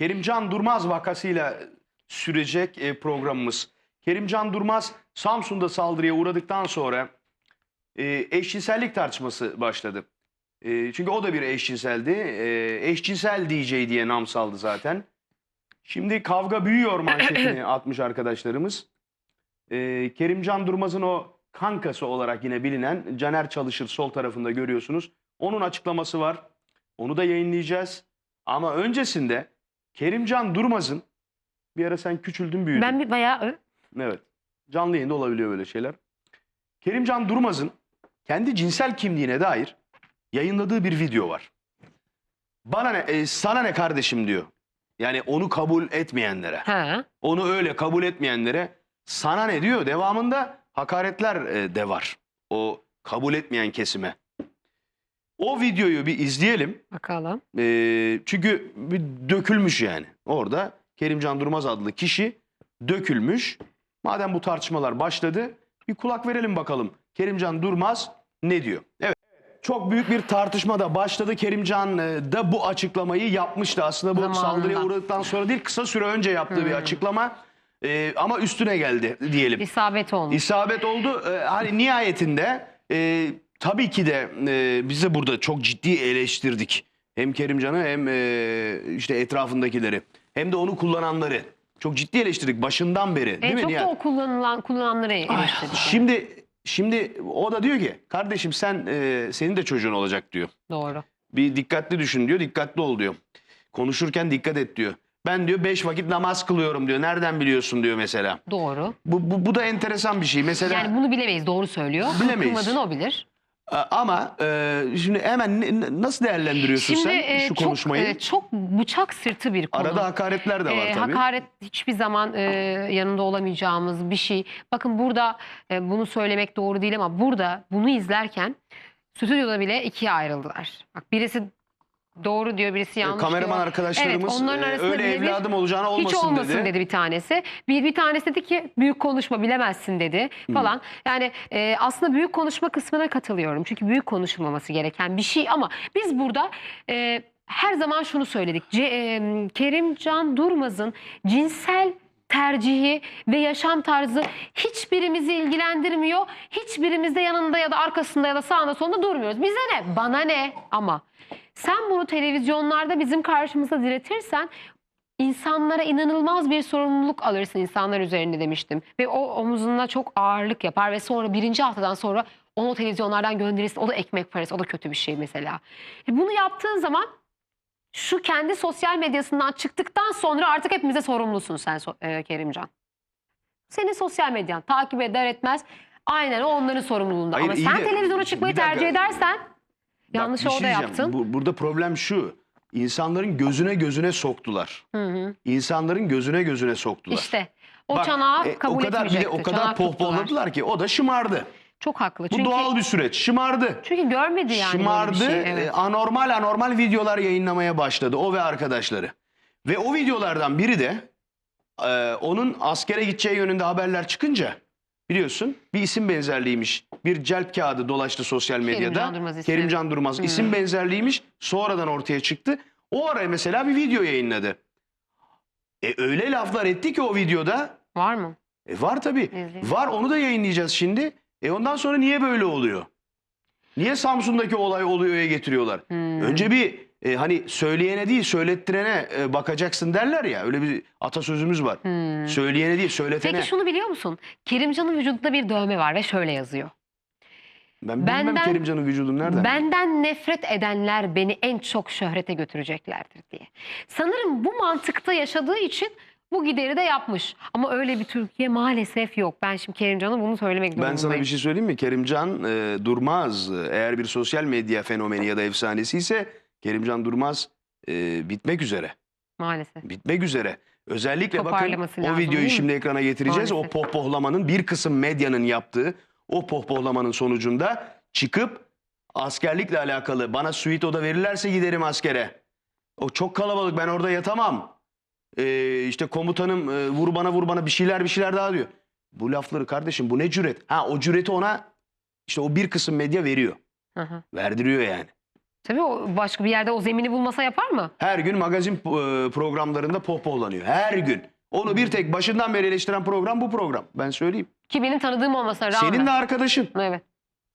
Kerimcan Durmaz vakasıyla sürecek e, programımız. Kerimcan Durmaz Samsun'da saldırıya uğradıktan sonra e, eşcinsellik tartışması başladı. E, çünkü o da bir eşcinseldi. E, eşcinsel DJ diye nam saldı zaten. Şimdi kavga büyüyor manşetini atmış arkadaşlarımız. E, Kerimcan Durmaz'ın o kankası olarak yine bilinen Caner Çalışır sol tarafında görüyorsunuz. Onun açıklaması var. Onu da yayınlayacağız. Ama öncesinde Kerimcan Durmaz'ın bir ara sen küçüldün büyüdün. Ben bir bayağı Evet. Canlı yayında olabiliyor böyle şeyler. Kerimcan Durmaz'ın kendi cinsel kimliğine dair yayınladığı bir video var. Bana ne, e, sana ne kardeşim diyor. Yani onu kabul etmeyenlere, ha. onu öyle kabul etmeyenlere sana ne diyor. Devamında hakaretler e, de var. O kabul etmeyen kesime. O videoyu bir izleyelim. Bakalım. Ee, çünkü bir dökülmüş yani. Orada Kerimcan Durmaz adlı kişi dökülmüş. Madem bu tartışmalar başladı bir kulak verelim bakalım. Kerimcan Durmaz ne diyor? Evet. Çok büyük bir tartışma da başladı. Kerimcan e, da bu açıklamayı yapmıştı. Aslında bu Zamanında. saldırıya uğradıktan sonra değil kısa süre önce yaptığı bir açıklama. Ee, ama üstüne geldi diyelim. İsabet olmuş. İsabet oldu. Ee, hani nihayetinde e, tabii ki de e, biz de burada çok ciddi eleştirdik. Hem Kerimcan'ı hem e, işte etrafındakileri hem de onu kullananları. Çok ciddi eleştirdik başından beri. en değil mi çok Nihat? da o kullanılan kullananları eleştirdik. Şimdi şimdi o da diyor ki kardeşim sen e, senin de çocuğun olacak diyor. Doğru. Bir dikkatli düşün diyor, dikkatli ol diyor. Konuşurken dikkat et diyor. Ben diyor beş vakit namaz kılıyorum diyor. Nereden biliyorsun diyor mesela. Doğru. Bu, bu, bu da enteresan bir şey. Mesela Yani bunu bilemeyiz. Doğru söylüyor. Bilemeyiz. Kılmadığını o bilir. A- Ama e, şimdi hemen ne- nasıl değerlendiriyorsun Şimdi sen e, şu çok konuşmayı? e, çok bıçak sırtı bir konu. Arada hakaretler de var Ee, tabii. hakaret hiçbir zaman e, yanında olamayacağımız bir şey. Bakın burada e, bunu söylemek doğru değil ama burada bunu izlerken stüdyoda bile ikiye ayrıldılar. Bak birisi doğru diyor, birisi E, yanlış Kameraman diyor. arkadaşlarımız Evet, onların e, arasında öyle birebir evladım olacağına olmasın, Hiç olmasın dedi. bir tanesi. Bir, bir tanesi dedi ki büyük konuşma bilemezsin dedi falan. Yani e, aslında büyük konuşma kısmına katılıyorum. Çünkü büyük konuşulmaması gereken bir şey ama biz burada e, her zaman şunu söyledik. E, Kerimcan Durmaz'ın cinsel tercihi ve yaşam tarzı hiçbirimizi ilgilendirmiyor. Hiçbirimiz de yanında ya da arkasında ya da sağında solunda durmuyoruz. Bize ne? Bana ne? Ama sen bunu televizyonlarda bizim karşımıza diretirsen insanlara inanılmaz bir sorumluluk alırsın insanlar üzerinde demiştim. Ve o omuzuna çok ağırlık yapar ve sonra birinci haftadan sonra onu televizyonlardan gönderirsin. O da ekmek parası, o da kötü bir şey mesela. E bunu yaptığın zaman şu kendi sosyal medyasından çıktıktan sonra artık hepimize sorumlusun sen e, Kerimcan. Senin sosyal medyan takip eder etmez aynen o onların sorumluluğunda. Hayır, Ama sen de- televizyona çıkmayı tercih edersen orada şey diyeceğim. yaptın. Bu- burada problem şu. İnsanların gözüne gözüne soktular. Hı hı. İnsanların gözüne gözüne soktular. İşte o Bak, çanağı e, kabul o kadar bir de etmeyecekti. o kadar tuttular. pohpohladılar ki o da şımardı. Çok haklı. Bu Çünkü doğal bir süreç. Şımardı. çünkü görmedi yani Şımardı. şey. Evet. e, anormal anormal videolar yayınlamaya başladı o ve arkadaşları. Ve o videolardan biri de e, onun askere gideceği yönünde haberler çıkınca biliyorsun bir isim benzerliğiymiş. Bir celp kağıdı dolaştı sosyal medyada. Kerimcan Durmaz ismi. Kerimcan Durmaz Hı. isim benzerliğiymiş. Sonradan ortaya çıktı. O ara mesela bir video yayınladı. E öyle laflar etti ki o videoda. Var mı? E var tabii. İzleyelim. Var onu da yayınlayacağız şimdi. E ondan sonra niye böyle oluyor? Niye Samsun'daki olay oluyor'ya getiriyorlar? Hmm. Önce bir e, hani söyleyene değil söylettirene e, bakacaksın derler ya. Öyle bir atasözümüz var. Hmm. Söyleyene değil söyletene. Peki şunu biliyor musun? Kerimcan'ın vücudunda bir dövme var ve şöyle yazıyor. ben bilmem benden- Kerimcan'ın vücudunu nereden? Benden nefret edenler beni en çok şöhrete götüreceklerdir diye. Sanırım bu mantıkta yaşadığı için bu gideri de yapmış. Ama öyle bir Türkiye maalesef yok. Ben şimdi Kerimcan'a bunu söylemek Ben durumundayım. sana bir şey söyleyeyim mi? Kerimcan e, Durmaz eğer bir sosyal medya fenomeni ya da efsanesi ise Kerimcan Durmaz e, bitmek üzere. Maalesef. Bitmek üzere. Özellikle bakın Toparlaması o lazım, videoyu şimdi ekrana getireceğiz. Maalesef. O pohpohlamanın bir kısım medyanın yaptığı o pohpohlamanın sonucunda çıkıp askerlikle alakalı bana suite oda verirlerse giderim askere. O çok kalabalık ben orada yatamam. Ee, işte komutanım e, vur bana vur bana bir şeyler bir şeyler daha diyor. Bu lafları kardeşim bu ne cüret? Ha o cüreti ona işte o bir kısım medya veriyor. Hı hı. Verdiriyor yani. Tabii o başka bir yerde o zemini bulmasa yapar mı? Her gün magazin e, programlarında pohpohlanıyor. Her gün. Onu bir tek başından beri eleştiren program bu program. Ben söyleyeyim. Ki benim tanıdığım olmasına rağmen. Senin de arkadaşın. Evet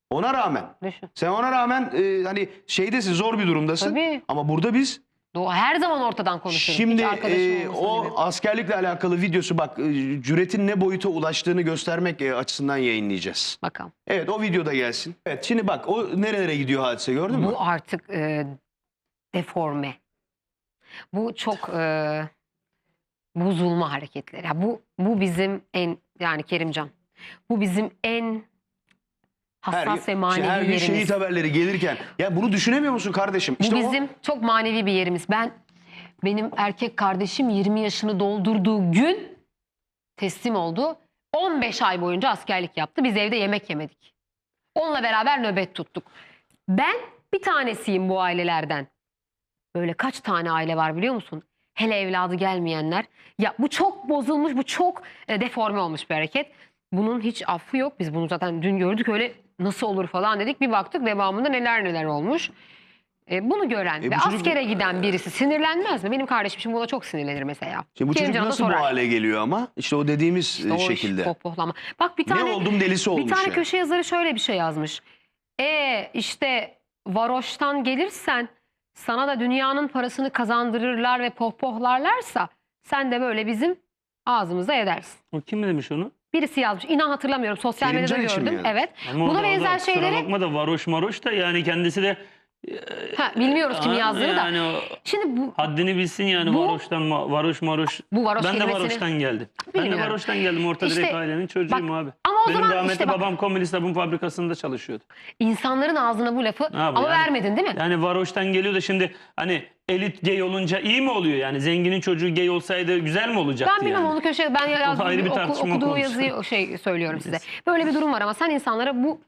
Ona rağmen. düşün. Sen ona rağmen e, hani şeydesin zor bir durumdasın. Tabii. Ama burada biz Doğu her zaman ortadan konuşurum. şimdi e, o gibi. askerlikle alakalı videosu bak e, cüretin ne boyuta ulaştığını göstermek e, açısından yayınlayacağız. Bakalım. Evet o videoda gelsin. Evet şimdi bak o nerelere gidiyor hadise gördün mü? Bu artık e, deforme. Bu çok e, bozulma hareketleri. Ya bu bu bizim en yani Kerimcan. Bu bizim en hassas ve işte manevi her yerimiz. şehit haberleri gelirken ya bunu düşünemiyor musun kardeşim? Bu İşte o- bizim çok manevi bir yerimiz. Ben benim erkek kardeşim 20 yaşını doldurduğu gün teslim oldu. 15 ay boyunca askerlik yaptı. Biz evde yemek yemedik. Onunla beraber nöbet tuttuk. Ben bir tanesiyim bu ailelerden. Böyle kaç tane aile var biliyor musun? Hele evladı gelmeyenler. Ya bu çok bozulmuş, bu çok e, deforme olmuş bir hareket. Bunun hiç affı yok. Biz bunu zaten dün gördük öyle nasıl olur falan dedik. Bir baktık devamında neler neler olmuş. E, bunu gören E, bu ve çocuk- askere giden birisi sinirlenmez mi? Benim kardeşim şimdi buna çok sinirlenir mesela. Şimdi bu çocuk Kerimcan'a da nasıl bu sorar. hale geliyor ama? İşte o dediğimiz İşte e, o iş, şekilde. pohpohlama. Bak bir Ne tane oldum delisi olmuş bir tane yani. köşe yazarı şöyle bir şey yazmış. E işte varoştan gelirsen sana da dünyanın parasını kazandırırlar ve pohpohlarlarsa sen de böyle bizim ağzımıza edersin. O kim demiş onu? Birisi yazmış. İnan hatırlamıyorum. Sosyal medyada gördüm. yazmış? Evet. Ama Buna da- o da benzer kusura şeyleri bakma da varoş maroş da yani kendisi de ha, bilmiyoruz kim Ha, yazdığını da. yani o Şimdi bu haddini bilsin yani Bu- varoştan ma- varoş maroş. bu varoş ben de kelimesini varoştan geldim. Ben de varoştan geldim. Orta İşte direkt ailenin çocuğuyum abi. ama o Benim zaman rahmetli işte bak babam komünist sabun fabrikasında çalışıyordu. insanların ağzına bu lafı Abi ama yani- vermedin değil mi? Yani varoştan geliyor da şimdi hani elit gay olunca iyi mi oluyor? Yani zenginin çocuğu gay olsaydı güzel mi olacaktı Ben bilmem yani? onu köşeye ben yazdım, ayrı bir oku- tartışma okuduğu konusu. yazıyı şey söylüyorum size. Böyle bir durum var ama sen insanlara bu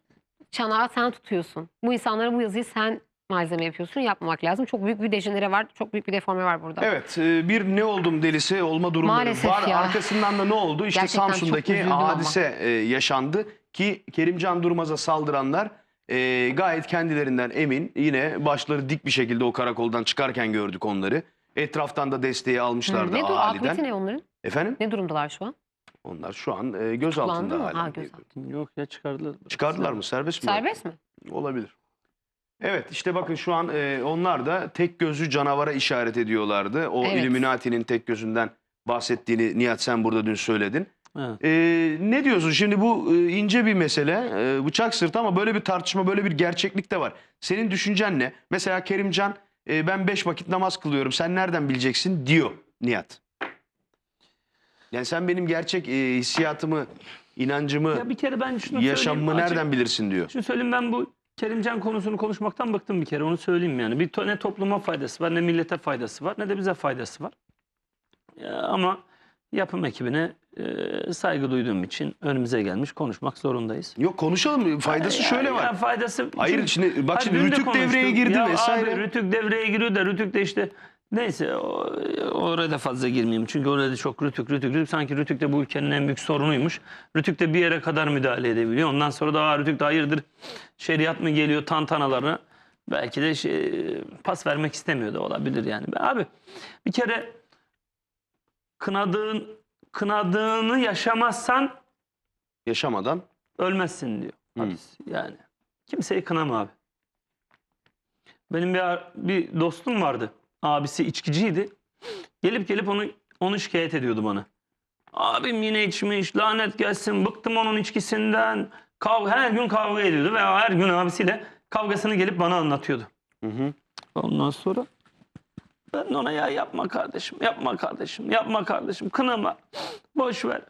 çanağı sen tutuyorsun. Bu insanlara bu yazıyı sen malzeme yapıyorsun. Yapmamak lazım. Çok büyük bir dejenere var. Çok büyük bir deforme var burada. Evet e, bir ne oldum delisi olma durumları Maalesef var. ya. Arkasından da ne oldu? İşte Gerçekten çok Samsun'daki üzüldüm ama. hadise e, yaşandı ki Kerimcan Durmaz'a saldıranlar e, gayet kendilerinden emin. Yine başları dik bir şekilde o karakoldan çıkarken gördük onları. Etraftan da desteği Hı, almışlardı ne dur akıbeti aileden. ne onların? Efendim? Ne durumdalar şu an? Onlar şu an e, göz Tutuklandı altında mı? Ha, gözaltı. Yok ya çıkardılar. Çıkardılar mı? Serbest mi? Serbest mi? Olabilir. Evet işte bakın şu an e, onlar da tek gözlü canavara işaret ediyorlardı. O Evet. Illuminati'nin tek gözünden bahsettiğini Nihat sen burada dün söyledin. Evet. E, ne diyorsun şimdi bu e, ince bir mesele e, bıçak sırtı ama böyle bir tartışma böyle bir gerçeklik de var. Senin düşüncen ne? Mesela Kerimcan e, ben beş vakit namaz kılıyorum sen nereden bileceksin diyor Nihat. Yani sen benim gerçek e, hissiyatımı, inancımı, Ya bir kere ben şunu söyleyeyim. yaşamımı açık- nereden bilirsin diyor. Şunu söyleyeyim ben bu Kerimcan konusunu konuşmaktan bıktım bir kere onu söyleyeyim yani. Bir to- ne topluma faydası var ne millete faydası var ne de bize faydası var. Ya ama yapım ekibine e, saygı duyduğum için önümüze gelmiş konuşmak zorundayız. Yok konuşalım faydası Ya- şöyle ya var. faydası Hayır Şimdi- bak şimdi dün de Rütük devreye girdi ya vesaire. Abi Rütük devreye giriyor da Rütük de işte neyse o, oraya da fazla girmeyeyim. Çünkü orada da çok Rütük Rütük Rütük sanki Rütük de bu ülkenin en büyük sorunuymuş. Rütük de bir yere kadar müdahale edebiliyor. Ondan sonra da "Aa, Rütük de hayırdır şeriat mı geliyor tantanalarına. Belki de şey, pas vermek istemiyor da olabilir yani. Abi bir kere kınadığın kınadığını yaşamazsan Yaşamadan ölmezsin diyor hadis. Yani kimseyi kınama abi. Benim bir, ar- bir dostum vardı. Abisi içkiciydi. Gelip gelip onu onu şikayet ediyordu bana. Abim yine içmiş, lanet gelsin, bıktım onun içkisinden. Kav her gün kavga ediyordu ve her gün abisiyle kavgasını gelip bana anlatıyordu. Hı hı. Ondan sonra ben ona ya yapma kardeşim, yapma kardeşim, yapma kardeşim, kınama, boş ver.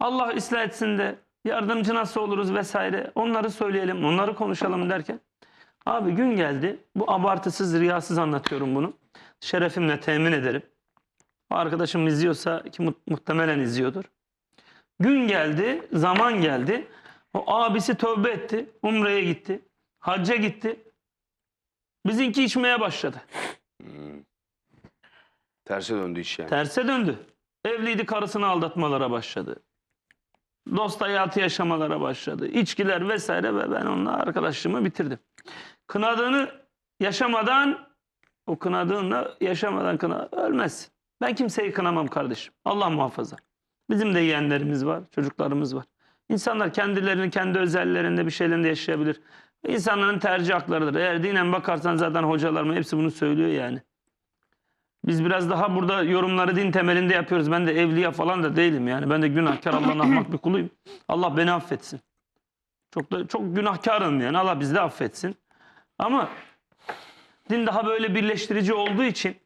Allah ıslah etsin de yardımcı nasıl oluruz vesaire onları söyleyelim, onları konuşalım derken abi gün geldi. Bu abartısız, riyasız anlatıyorum bunu. Şerefimle temin ederim. Arkadaşım izliyorsa ki mu- muhtemelen izliyordur. Gün geldi, zaman geldi. O abisi tövbe etti, umreye gitti, hacca gitti. Bizimki içmeye başladı. Terse döndü iş yani. Terse döndü. Evliydi karısını aldatmalara başladı. Dost hayatı yaşamalara başladı. İçkiler vesaire ve ben onunla arkadaşlığımı bitirdim. Kınadığını yaşamadan o kınadığınla yaşamadan kına ölmezsin. Ben kimseyi kınamam kardeşim. Allah muhafaza. Bizim de yeğenlerimiz var, çocuklarımız var. İnsanlar kendilerini kendi özellerinde bir şeylerinde yaşayabilir. İnsanların tercih haklarıdır. Eğer dinen bakarsan zaten hocalarım hepsi bunu söylüyor yani. Biz biraz daha burada yorumları din temelinde yapıyoruz. Ben de evliya falan da değilim yani. Ben de günahkar Allah'ın ahmak bir kuluyum. Allah beni affetsin. Çok da çok günahkarım yani. Allah bizi de affetsin. Ama din daha böyle birleştirici olduğu için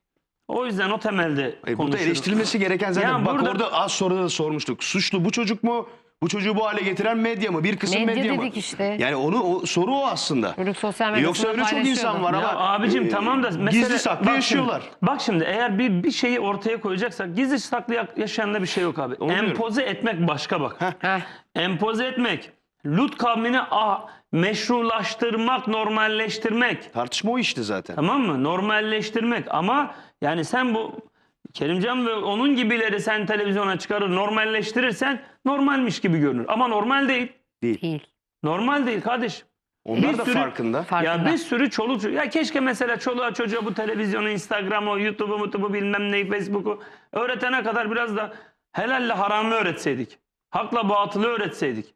o yüzden o temelde E, burada eleştirilmesi gereken zaten Yani bak burada- orada az sonra da sormuştuk. Suçlu bu çocuk mu? Bu çocuğu bu hale getiren medya mı? Bir kısım medya, Medya mı? dedik işte. Yani onu o, soru o aslında. Çocuk sosyal medyasında Yoksa öyle çok insan var Ya ama abicim e, tamam da mesele, gizli saklı bak yaşıyorlar. Şimdi, bak şimdi eğer bir bir şeyi ortaya koyacaksak gizli saklı ya- yaşayan da bir şey yok abi. Onu diyorum. Empoze etmek başka bak. Heh. Empoze etmek, Lut kavmini ah, meşrulaştırmak, normalleştirmek. Tartışma o işte zaten. Tamam mı? Normalleştirmek ama yani sen bu Kerimcan ve onun gibileri sen televizyona çıkarır normalleştirirsen normalmiş gibi görünür. Ama normal değil. Değil. Normal değil kardeşim. Onlar bir da sürü- farkında. Farkında. Ya bir sürü çoluk. Ya keşke mesela çoluğa çocuğa bu televizyonu, Instagram'ı, YouTube'u, YouTube'u bilmem neyi, Facebook'u öğretene kadar biraz da helalle haramı öğretseydik. Hakla batılı öğretseydik.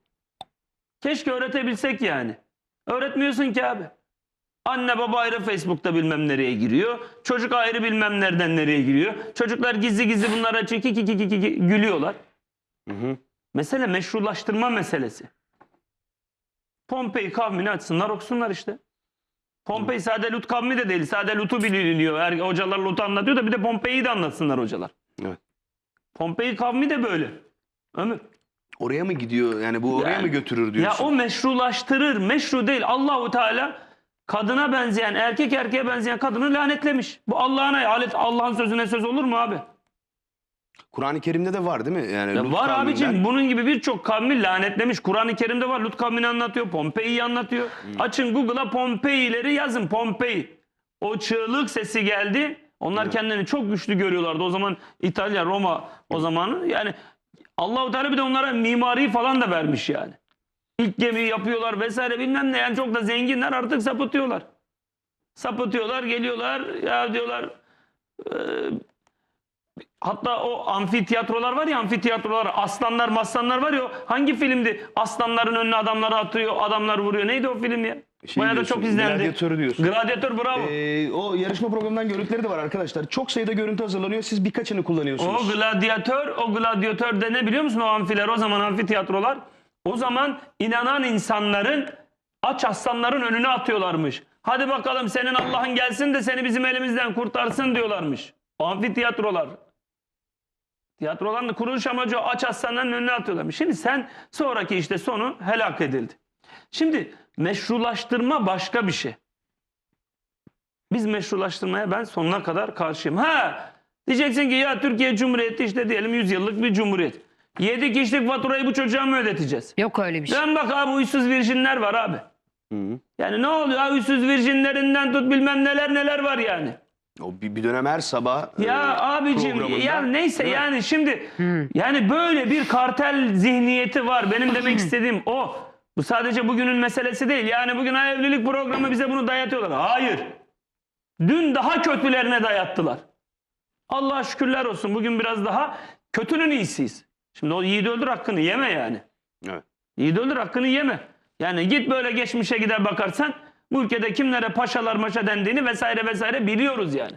Keşke öğretebilsek yani. Öğretmiyorsun ki abi. Anne baba ayrı Facebook'ta bilmem nereye giriyor. Çocuk ayrı bilmem nereden nereye giriyor. Çocuklar gizli gizli bunlara açıyor. Ki, ki, ki, gülüyorlar. Hı hı. Mesele meşrulaştırma meselesi. Pompei kavmini açsınlar okusunlar işte. Pompei sade Lut kavmi de değil. Sade Lut'u biliniyor. Her, hocalar Lut'u anlatıyor da bir de Pompei'yi de anlatsınlar hocalar. Evet. Pompei kavmi de böyle. Ömür. Oraya mı gidiyor? Yani bu oraya Yani- mı götürür Ya diyorsun? o meşrulaştırır. Meşru değil. Allahu Teala kadına benzeyen, erkek erkeğe benzeyen kadını lanetlemiş. Bu Allah'ın alet Allah'ın sözüne söz olur mu abi? Kur'an-ı Kerim'de de var değil mi? Yani Ya Lut var kavminden- abicim bunun gibi birçok kavmi lanetlemiş. Kur'an-ı Kerim'de var. Lut kavmini anlatıyor. Pompei'yi anlatıyor. Açın Google'a Pompei'leri yazın. Pompei. O çığlık sesi geldi. Onlar kendilerini çok güçlü görüyorlardı. O zaman İtalya, Roma o zaman yani Allahu Teala bir de onlara mimari falan da vermiş yani. İlk gemiyi yapıyorlar vesaire bilmem ne. Yani çok da zenginler artık sapıtıyorlar. Sapıtıyorlar, geliyorlar. Ya diyorlar e, Hatta o amfiteyatrolar var ya amfiteyatrolar aslanlar maslanlar var ya o hangi filmdi? Aslanların önüne adamları atıyor adamlar vuruyor. Neydi o film ya? Şey Bayağı da diyorsun, çok izlendi. Gladyatörü diyorsun. Gladyatör bravo. Ee, o yarışma programından görüntüleri de var arkadaşlar. Çok sayıda görüntü hazırlanıyor. Siz birkaçını o kullanıyorsunuz. gladyatör, o gladyatör de ne biliyor musun o amfiler o zaman amfiteyatrolar? O zaman inanan insanların aç aslanların önüne atıyorlarmış. Hadi bakalım senin Allah'ın gelsin de seni bizim elimizden kurtarsın diyorlarmış. Amfiteyatrolar. Tiyatroların kuruluş amacı aç aslanların önüne atıyorlarmış. Şimdi sen sonraki işte sonu helak edildi. Şimdi meşrulaştırma başka bir şey. Biz meşrulaştırmaya ben sonuna kadar karşıyım. Ha diyeceksin ki ya Türkiye Cumhuriyeti işte diyelim 100 yıllık bir cumhuriyet. 7 kişilik faturayı bu çocuğa mı ödeteceğiz? Yok öyle bir şey. Ben bak abi uysuz virjinler var abi. Hı. Yani ne oluyor? Ha, uysuz virjinlerinden tut bilmem neler neler var yani. O bir, bir dönem her sabah Ya e, abicim programında- ya neyse Değil mi? yani şimdi yani böyle bir kartel zihniyeti var. Benim demek istediğim o. Bu sadece bugünün meselesi değil. Yani bugün ha, evlilik programı bize bunu dayatıyorlar. Hayır. Dün daha kötülerine dayattılar. Allah'a şükürler olsun. Bugün biraz daha kötünün iyisiyiz. Şimdi o yiğit öldür hakkını yeme yani. Evet. Yiğit öldür hakkını yeme. Yani git böyle geçmişe gider bakarsan bu ülkede kimlere paşalar maşa dendiğini vesaire vesaire biliyoruz yani.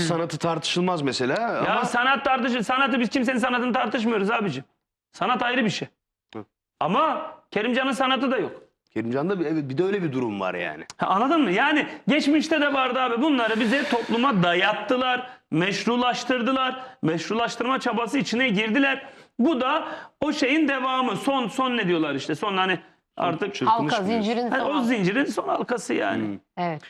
Sanatı tartışılmaz mesela Ya ama sanat tartışı, sanatı biz kimsenin sanatını tartışmıyoruz abicim. Sanat ayrı bir şey. Hı. Ama Kerimcan'ın sanatı da yok. Kerimcan'da bir, bir de öyle bir durum var yani. Ha, anladın mı? Yani geçmişte de vardı abi. Bunları bize topluma dayattılar, meşrulaştırdılar. Meşrulaştırma çabası içine girdiler. Bu da o şeyin devamı. Son son ne diyorlar işte? Son hani artık Çırpınış Halka mı zincirin Hani o sonu. zincirin son halkası yani. Evet.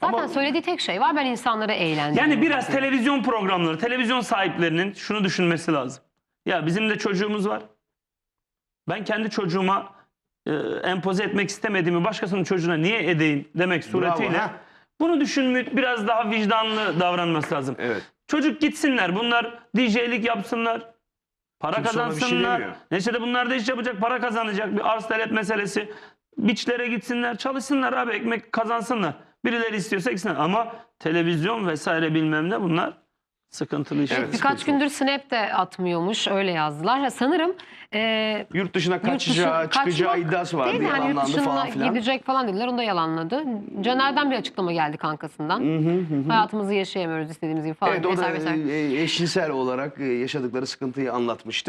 Zaten Ama- söylediği tek şey var ben insanları eğlendiriyorum. Yani biraz televizyon programları, televizyon sahiplerinin şunu düşünmesi lazım. Ya bizim de çocuğumuz var. Ben kendi çocuğuma e, empoze etmek istemediğimi başkasının çocuğuna niye edeyim demek suretiyle ha. bunu düşünmek biraz daha vicdanlı davranması lazım. Evet. Çocuk gitsinler bunlar DJ'lik yapsınlar. Para Kimse ona bir şey kazansınlar. demiyor. Neyse de bunlar da iş yapacak para kazanacak bir arz talep meselesi. Biçlere gitsinler çalışsınlar abi ekmek kazansınlar. Birileri istiyorsa gitsin. Ama televizyon vesaire bilmem ne bunlar sıkıntılı işler. Evet. Birkaç gündür snap de atmıyormuş öyle yazdılar. Ya sanırım e, Yurt dışına yurt kaçacağı, dışı- çıkacağı iddiası vardı. değil de hani yurt dışına falan filan. gidecek falan dediler. Onu da yalanladı. Caner'den bir açıklama geldi kankasından. Hı hı hı hı. Hayatımızı yaşayamıyoruz istediğimiz gibi falan. Evet o da vesaire vesaire. e, eşcinsel olarak e, yaşadıkları sıkıntıyı anlatmıştı.